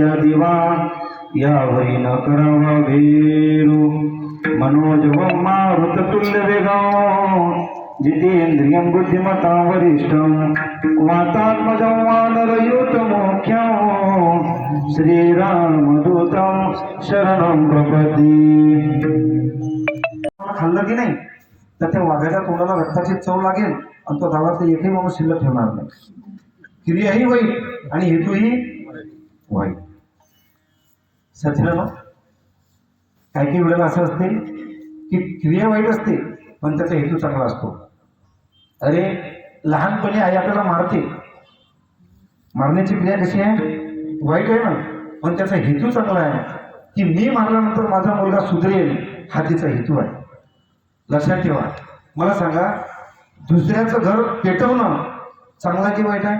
या दिवा यावरी न करावा भेरू मनोजवं मारुततुल्य वेगां जितेंद्रियं बुद्धिमतां वरिष्ठं वातात्मजं वानरयूतमोख्यं। श्रीरामदूतम शरणं प्रपती खाल्लं की नाही तर त्या वाघ्याच्या तोंडाला रक्ताची चव लागेल आणि तो गावातला एकही माणूस शिल्लक ठेवणार नाही. क्रियाही वाईट आणि हेतूही वाईट. सत्यानं काही काही वेळेला असं असते की क्रिया वाईट असते पण त्याचा हेतू चांगला असतो. अरे लहानपणी आई आपल्याला मारते. मारण्याची क्रिया कशी आहे? वाईट आहे ना पण त्याचा हेतू चांगला आहे. की मी मारल्यानंतर माझा मुलगा सुधरेल हा तिचा हेतू आहे. लक्षात ठेवा. मला सांगा दुसऱ्याचं घर पेटवणं चांगला की वाईट आहे?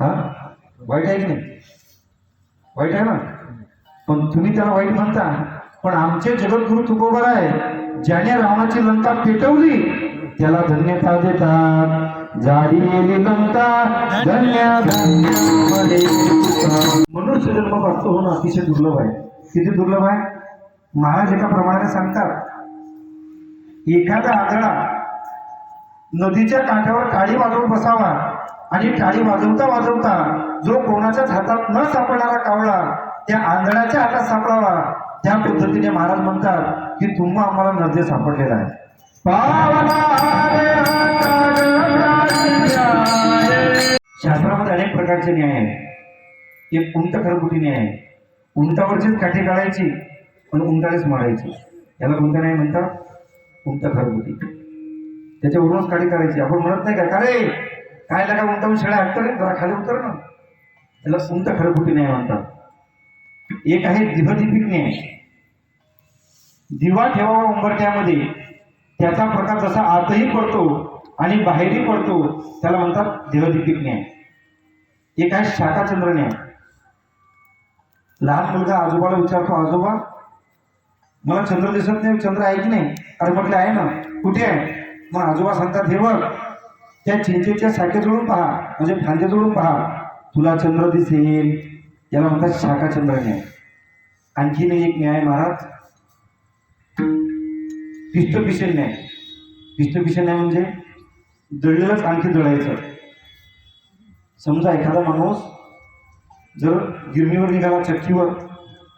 हा? वाईट आहे की नाही? वाईट आहे ना? पण तुम्ही त्याला वाईट म्हणता. पण आमचे जगद्गुरु तुकोबर आहे ज्याने रावणाची लंका पेटवली त्याला धन्यता देतात. धन्य. मनुष्य जन्म प्राप्त होणं अतिशय दुर्लभ आहे. किती दुर्लभ आहे? महाराज एका प्रमाणाने सांगतात एखादा आंधळा नदीच्या काठावर टाळी वाजवत बसावा आणि टाळी वाजवता वाजवता जो कोणाच्याच हातात न सापडणारा कावळा त्या आंधळ्याच्या हातात सापडावा. त्या पद्धतीने महाराज म्हणतात की तुम्हा आम्हाला नदे सापडलेला आहे. शास्त्रामध्ये अनेक प्रकारचे न्याय आहेत. एक उंट खरबुटी न्याय आहे? उंटावरचीच काठी काढायची पण उंटानेच मारायची. याला कोणतं नाही म्हणता उंट खरबुटी त्याच्यावरूनच काठी काढायची. आपण म्हणत नाही का अरे रे? काय लागा उंटावून शेळ्या हटतं रे? जरा खाली उतर ना. त्याला उंट खरबुटी न्याय म्हणतात? एक आहे दिवदीपिक न्याय. दिवा ठेवावा उंबरट्यामध्ये त्याचा प्रकार जसा आतही पडतो आणि बाहेरही पडतो. त्याला म्हणतात देवदीपिक न्याय एक आहे शाखाचंद्र न्याय लहान मुलगा आजोबाला विचारतो आजोबा मला चंद्र दिसत नाही चंद्र आहे की नाही? अरे म्हटलं आहे ना. कुठे आहे? मग आजोबा सांगतात हे बघ त्या चिंचेच्या शाखेजवळून पहा. म्हणजे फांद्याजवळून पहा. तुला चंद्र दिसेल. याला म्हणतात शाखाचंद्र न्याय आणखीन एक न्याय महाराज. पिष्टपिशन न्याय पिष्टपिशन न्याय म्हणजे? जळलेलंच आणखी दळायचं समजा एखादा माणूस जर गिरणीवर निघाला चक्कीवर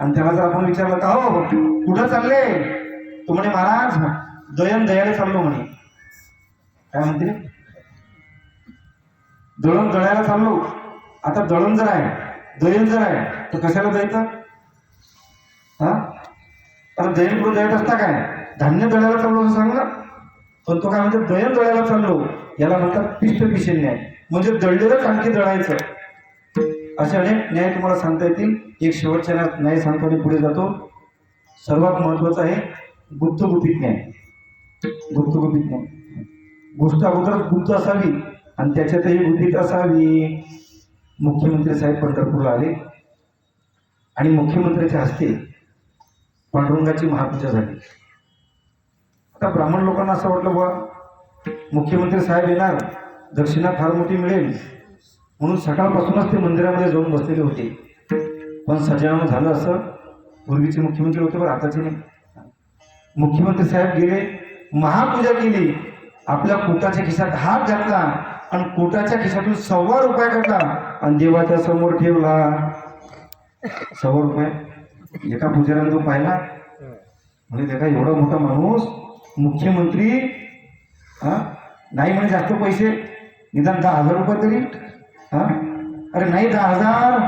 आणि त्याला जर आपण विचारलं का हो कुठं चालले? तो म्हणे महाराज दयन दयाला चाललो म्हणे. काय म्हणते? दळण दळायला चाललो. आता दळण जर आहे दयन जर आहे तर कशाला जायचं हा? आता दयन करून जायचं असता काय? धान्य दळायला चाललो असं सांग ना. पण तो काय म्हणतो दयन दळायला चाललो. याला म्हणतात पिष्ट पिशे न्याय. म्हणजे दळलेलंच आणखी दळायचं. असे अनेक न्याय तुम्हाला सांगता येतील. एक शेवटच्या न्याय- न्याय सांगतो आणि पुढे जातो. सर्वात महत्त्वाचा आहे गुप्तगुपित न्याय. गुप्तगुपित न्याय. गोष्ट अगोदर गुप्त असावी आणि त्याच्यातही गुपित असावी. मुख्यमंत्री साहेब पंढरपूरला आले. आणि मुख्यमंत्र्याच्या हस्ते पांडुरंगाची महापूजा झाली. आता ब्राह्मण लोकांना असं वाटलं बुवा मुख्यमंत्री साहेब येणार दक्षिणा फार मोठी मिळेल. म्हणून सकाळपासूनच ते मंदिरामध्ये जाऊन बसलेले होते. पण सजावणं झालं असं. पूर्वीचे मुख्यमंत्री होते बरं आताचे नाही. मुख्यमंत्री साहेब गेले महापूजा केली. आपल्या कोटाच्या खिशात हात घातला आणि कोटाच्या खिशातून सव्वा रुपये काढला आणि देवाच्या समोर ठेवला. सव्वा रुपये. एका पुजाऱ्याने तो पाहिला. म्हणजे त्याचा एवढा मोठा माणूस मुख्यमंत्री हा? नाही म्हणे जास्त पैसे. निदान दहा हजार रुपये तरी. हा? अरे नाही दहा हजार.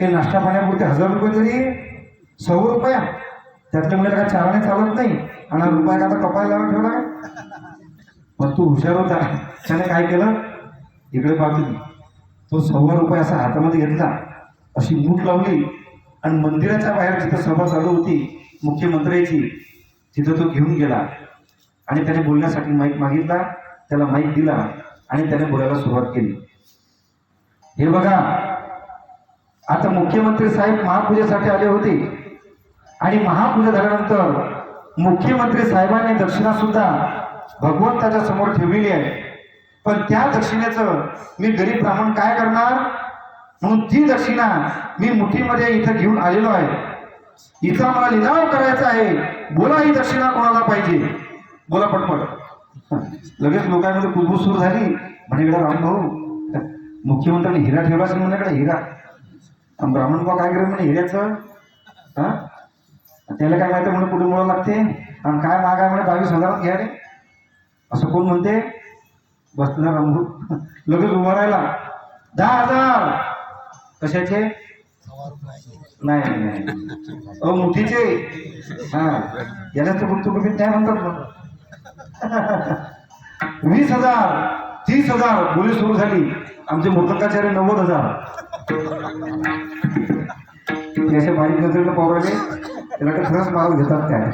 ते नाश्ता पाण्यापुरते हजार रुपये तरी. सव्वा रुपया. त्यातले म्हणजे काय चाराने चालत नाही. आणि रुपया आता कपाळ लावून ठेवला काय? पण तू हुशार होता. त्याने काय केलं? इकडे पाहतो तो सव्वा रुपये असा हातामध्ये घेतला. अशी मूठ लावली. आणि मंदिराच्या बाहेर जिथं सभा चालू होती मुख्यमंत्र्याची तिथं तो घेऊन गेला. आणि त्याने बोलण्यासाठी माईक मागितला त्याला माईक दिला आणि त्याने बोलायला सुरुवात केली. हे बघा आता मुख्यमंत्री साहेब महापूजेसाठी आले होते. आणि महापूजा झाल्यानंतर मुख्यमंत्री साहेबांनी दक्षिणा सुद्धा भगवंताच्या समोर ठेवलेली आहे. पण त्या दक्षिणेचं मी गरीब ब्राह्मण काय करणार? म्हणून ती दक्षिणा मी मुठीमध्ये इथं घेऊन आलेलो आहे. इथला मला लिलाव करायचा आहे. बोला ही दक्षिणा कोणाला पाहिजे. बोला पटपट. लगेच लोकांमध्ये कुजबूज सुरू झाली. म्हणेकडे राम भाऊ मुख्यमंत्र्यांनी हिरा ठेवला असेल म्हणेकडे हिरा. ब्राह्मण बा काय करेल म्हणे हिऱ्याचं? हा? त्याला काय माहिती म्हणून कुठे मुळं लागते? आणि काय माग आहे म्हणे बावीस हजारात घ्या रे. असं कोण म्हणते? बसणार रामभाऊ लगेच उभा राहिला. दहा हजार. कशाचे? नाही नाही, अहो मुठीचे. हा. याला तर गुप्त गुपित नाही म्हणतात वीस हजार तीस हजार बोली सुरू झाली. आमचे मुखकाचार्य नव्वद हजार. असे बारीक नजरेला पावराले त्याला तर खरंच मारून घेतात काय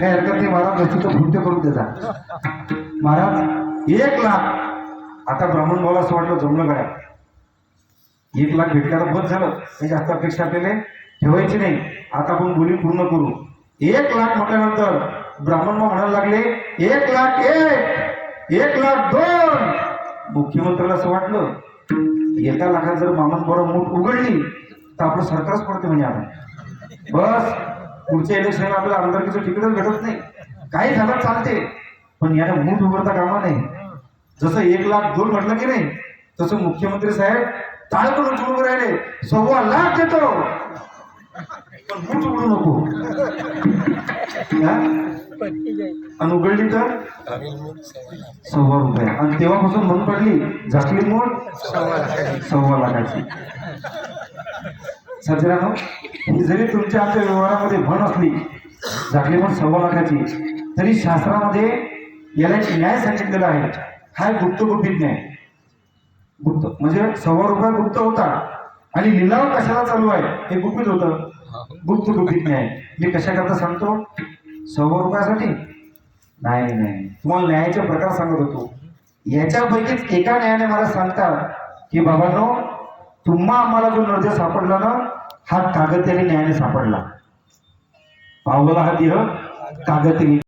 काय हरकत नाही महाराज नसती तर भुंटे करून देतात महाराज एक लाख. आता ब्राह्मण भावाला असं वाटलं जमलं काय? एक लाख भेटल्याला बस झालं. काही जास्त अपेक्षा आपल्याला ठेवायची नाही. आता आपण बोली पूर्ण करू. एक लाख म्हटल्यानंतर ब्राह्मण म्हणायला लागले एक लाख एक एक लाख दोन. मुख्यमंत्र्याला असं वाटलं एका लाखात जर मामन बरं मूठ उघडली तर आपलं सरकारच पडते म्हणजे आता. बस पुढच्या इलेक्शनला आपल्याला आमदारकीचं तिकीटच भेटत नाही. काही झालं चालते. पण याला मूठ उघडता कामा नाही जसं एक लाख दोन म्हटलं की नाही तसं मुख्यमंत्री साहेब टाळकून उचलून राहिले. सव्वा लाख देतो. पण मूठ उघडू नको. हा? आणि उघडली तर? सव्वा रुपये. आणि तेव्हापासून बंद पडली. झाकली मूठ सव्वा लाखाची. सज्जरानो ही जरी तुमच्या आमच्या व्यवहारामध्ये म्हण असली झाकली पण सव्वा लाखाची तरी शास्त्रामध्ये याला एक न्याय सांगितलेला आहे. हा एक गुप्त न्याय गुप्त. म्हणजे सव्वा रुपया गुप्त होता. आणि लिलाव कशाला चालू आहे? हे गुपित होतं. गुप्त गुपित न्याय मी कशाकरता सांगतो? सव्वा रुपयासाठी? नाही नाही. तुम्हाला न्यायाचे प्रकार सांगत होतो. याच्यापैकीच एका न्यायाने मला सांगतात की बाबांनो तुम्हा आम्हाला जो नर्ज सापडला ना हा कागद त्याने न्यायाने सापडला. पावला हा? देह कागद